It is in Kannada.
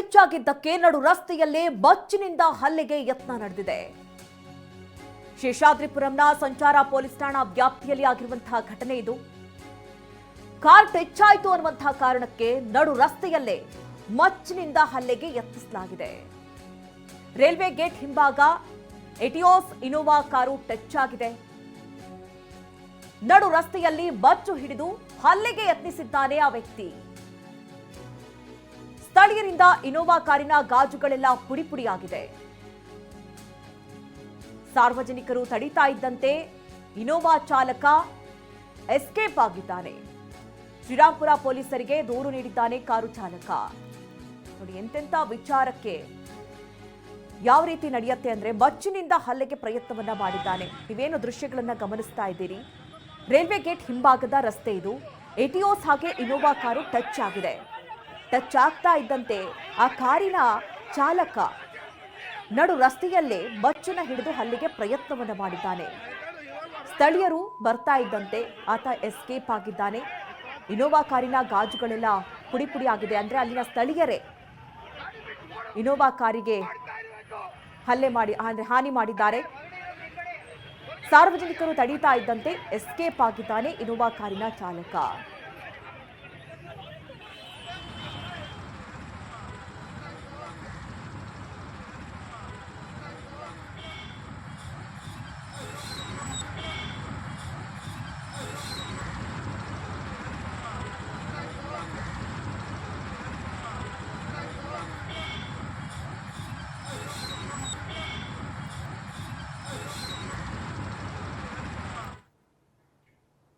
ಹೆಚ್ಚಾಗಿದ್ದಕ್ಕೆ ನಡು ರಸ್ತೆಯಲ್ಲೇ ಬಚ್ಚಿನಿಂದ ಹಲ್ಲೆಗೆ ಯತ್ನ ನಡೆದಿದೆ. ಶೇಷಾದ್ರಿಪುರಂನ ಸಂಚಾರ ಪೊಲೀಸ್ ಠಾಣಾ ವ್ಯಾಪ್ತಿಯಲ್ಲಿ ಆಗಿರುವಂತಹ ಘಟನೆ ಇದು. ಕಾರ್ ಟೆಚ್ಚಾಯಿತು ಅನ್ನುವಂತಹ ಕಾರಣಕ್ಕೆ ನಡು ರಸ್ತೆಯಲ್ಲೇ ಮಚ್ಚಿನಿಂದ ಹಲ್ಲೆಗೆ ಯತ್ನಿಸಲಾಗಿದೆ. ರೈಲ್ವೆ ಗೇಟ್ ಹಿಂಭಾಗ ಎಟಿಯೋಸ್ ಇನೋವಾ ಕಾರು ಟಚ್ ಆಗಿದೆ ನಡು ರಸ್ತೆಯಲ್ಲಿ ಬಚ್ಚು ಹಿಡಿದು ಹಲ್ಲೆಗೆ ಯತ್ನಿಸಿದ್ದಾನೆ ಆ ವ್ಯಕ್ತಿ. ಸ್ಥಳೀಯರಿಂದ ಇನೋವಾ ಕಾರಿನ ಗಾಜುಗಳೆಲ್ಲ ಪುಡಿಪುಡಿಯಾಗಿದೆ. ಸಾರ್ವಜನಿಕರು ತಡೀತಾ ಇದ್ದಂತೆ ಇನೋವಾ ಚಾಲಕ ಎಸ್ಕೇಪ್ ಆಗಿದ್ದಾನೆ. ಶ್ರೀರಾಂಪುರ ಪೊಲೀಸರಿಗೆ ದೂರು ನೀಡಿದ್ದಾನೆ ಕಾರು ಚಾಲಕ. ನೋಡಿ, ಎಂತೆಂಥ ವಿಚಾರಕ್ಕೆ ಯಾವ ರೀತಿ ನಡೆಯುತ್ತೆ ಅಂದ್ರೆ ಬಚ್ಚಿನಿಂದ ಹಲ್ಲೆಗೆ ಪ್ರಯತ್ನವನ್ನ ಮಾಡಿದ್ದಾನೆ. ನೀವೇನು ದೃಶ್ಯಗಳನ್ನ ಗಮನಿಸ್ತಾ ಇದ್ದೀರಿ? ರೈಲ್ವೆ ಗೇಟ್ ಹಿಂಭಾಗದ ರಸ್ತೆ ಇದು. ಎಟಿಯೋಸ್ ಹಾಗೆ ಇನೋವಾ ಕಾರು ಟಚ್ ಆಗಿದೆ. ಟಚ್ ಆಗ್ತಾ ಇದ್ದಂತೆ ಆ ಕಾರಿನ ಚಾಲಕ ನಡು ರಸ್ತೆಯಲ್ಲೇ ಬಚ್ಚನ ಹಿಡಿದು ಹಲ್ಲಿಗೆ ಪ್ರಯತ್ನವನ್ನು ಮಾಡಿದ್ದಾನೆ. ಸ್ಥಳೀಯರು ಬರ್ತಾ ಇದ್ದಂತೆ ಆತ ಎಸ್ಕೇಪ್ ಆಗಿದ್ದಾನೆ. ಇನೋವಾ ಕಾರಿನ ಗಾಜುಗಳೆಲ್ಲ ಪುಡಿ ಪುಡಿ ಆಗಿದೆ ಅಂದ್ರೆ ಅಲ್ಲಿನ ಸ್ಥಳೀಯರೇ. ಇನೋವಾ ಕಾರಿಗೆ ಹಲ್ಲೆ ಮಾಡಿ, ಅಂದ್ರೆ ಹಾನಿ ಮಾಡಿದ್ದಾರೆ. ಸಾರ್ವಜನಿಕರು ತಡೀತಾ ಇದ್ದಂತೆ ಎಸ್ಕೇಪ್ ಆಗಿದ್ದಾನೆ ಇನೋವಾ ಕಾರಿನ ಚಾಲಕ.